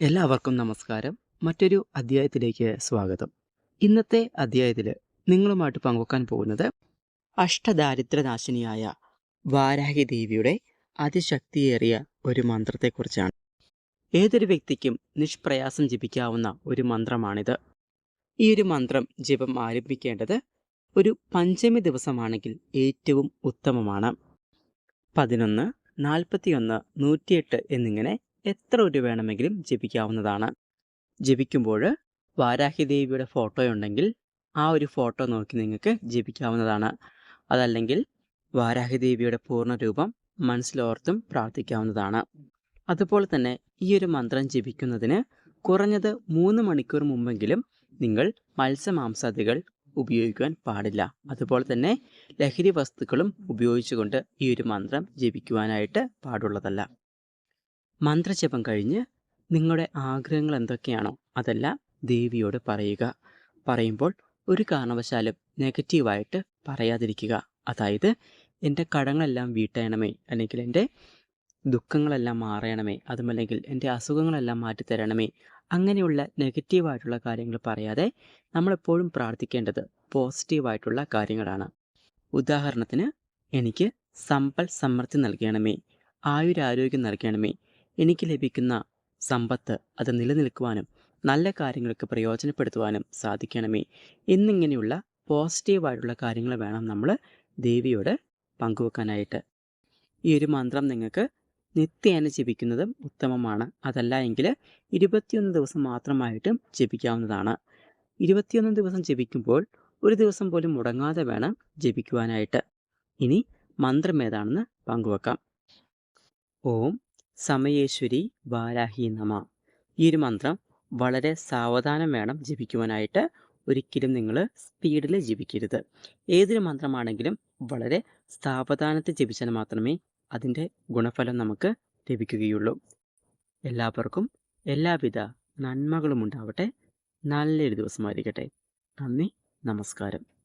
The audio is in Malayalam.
എല്ലാവർക്കും നമസ്കാരം. മറ്റൊരു അധ്യായത്തിലേക്ക് സ്വാഗതം. ഇന്നത്തെ അധ്യായത്തിൽ നിങ്ങളുമായിട്ട് പങ്കുവെക്കാൻ പോകുന്നത് അഷ്ടദാരിദ്ര്യനാശിനിയായ വാരാഹി ദേവിയുടെ അതിശക്തിയേറിയ ഒരു മന്ത്രത്തെക്കുറിച്ചാണ്. ഏതൊരു വ്യക്തിക്കും നിഷ്പ്രയാസം ജപിക്കാവുന്ന ഒരു മന്ത്രമാണിത്. ഈ ഒരു മന്ത്രം ജപം ആരംഭിക്കേണ്ടത് ഒരു പഞ്ചമി ദിവസമാണെങ്കിൽ ഏറ്റവും ഉത്തമമാണ്. പതിനൊന്ന് നാൽപ്പത്തിയൊന്ന് നൂറ്റിയെട്ട് എന്നിങ്ങനെ എത്ര ഒരു വേണമെങ്കിലും ജപിക്കാവുന്നതാണ്. ജപിക്കുമ്പോൾ വാരാഹി ദേവിയുടെ ഫോട്ടോ ഉണ്ടെങ്കിൽ ആ ഒരു ഫോട്ടോ നോക്കി നിങ്ങൾക്ക് ജപിക്കാവുന്നതാണ്. അതല്ലെങ്കിൽ വാരാഹി ദേവിയുടെ പൂർണ രൂപം മനസ്സിലോർത്തും പ്രാർത്ഥിക്കാവുന്നതാണ്. അതുപോലെ തന്നെ ഈ ഒരു മന്ത്രം ജപിക്കുന്നതിന് കുറഞ്ഞത് മൂന്ന് മണിക്കൂർ മുമ്പെങ്കിലും നിങ്ങൾ മത്സ്യമാംസാദികൾ ഉപയോഗിക്കുവാൻ പാടില്ല. അതുപോലെ തന്നെ ലഹരി വസ്തുക്കളും ഉപയോഗിച്ചുകൊണ്ട് ഈ ഒരു മന്ത്രം ജപിക്കുവാനായിട്ട് പാടുള്ളതല്ല. മന്ത്രജപം കഴിഞ്ഞ് നിങ്ങളുടെ ആഗ്രഹങ്ങൾ എന്തൊക്കെയാണോ അതെല്ലാം ദേവിയോട് പറയുക. പറയുമ്പോൾ ഒരു കാരണവശാലും നെഗറ്റീവായിട്ട് പറയാതിരിക്കുക. അതായത് എന്റെ കടങ്ങളെല്ലാം വീട്ടണമേ അല്ലെങ്കിൽ എന്റെ ദുഃഖങ്ങളെല്ലാം മാറണമേ അതുമല്ലെങ്കിൽ എന്റെ അസുഖങ്ങളെല്ലാം മാറ്റിത്തരണമേ അങ്ങനെയുള്ള നെഗറ്റീവായിട്ടുള്ള കാര്യങ്ങൾ പറയാതെ നമ്മളെപ്പോഴും പ്രാർത്ഥിക്കേണ്ടത് പോസിറ്റീവായിട്ടുള്ള കാര്യങ്ങളാണ്. ഉദാഹരണത്തിന് എനിക്ക് സമ്പൽ സമൃദ്ധി നൽകണമേ ആയുരാരോഗ്യം നൽകണമേ എനിക്ക് ലഭിക്കുന്ന സമ്പത്ത് അത് നിലനിൽക്കുവാനും നല്ല കാര്യങ്ങൾക്ക് പ്രയോജനപ്പെടുത്തുവാനും സാധിക്കണമേ. എന്നിങ്ങനെയുള്ള പോസിറ്റീവായിട്ടുള്ള കാര്യങ്ങൾ വേണം നമ്മൾ ദേവിയോട് പങ്കുവെക്കാനായിട്ട്. ഈ ഒരു മന്ത്രം നിങ്ങൾക്ക് നിത്യേന ജപിക്കുന്നതും ഉത്തമമാണ്. അതല്ല എങ്കിൽ ഇരുപത്തിയൊന്ന് ദിവസം മാത്രമായിട്ടും ജപിക്കാവുന്നതാണ്. ഇരുപത്തിയൊന്ന് ദിവസം ജപിക്കുമ്പോൾ ഒരു ദിവസം പോലും മുടങ്ങാതെ വേണം ജപിക്കുവാനായിട്ട്. ഇനി മന്ത്രം ഏതാണെന്ന് പങ്കുവെക്കാം. ഓം സമയേശ്വരി വാരാഹി നമ. ഈ ഒരു മന്ത്രം വളരെ സാവധാനം വേണം ജപിക്കുവാനായിട്ട് ഒരിക്കലും നിങ്ങൾ സ്പീഡിൽ ജപിക്കരുത്. ഏതൊരു മന്ത്രമാണെങ്കിലും വളരെ സാവധാനത്തിൽ ജപിച്ചാൽ മാത്രമേ അതിന്റെ ഗുണഫലം നമുക്ക് ലഭിക്കുകയുള്ളൂ. എല്ലാവർക്കും എല്ലാവിധ നന്മകളും ഉണ്ടാവട്ടെ. നല്ലൊരു ദിവസമായിരിക്കട്ടെ നന്ദി നമസ്കാരം.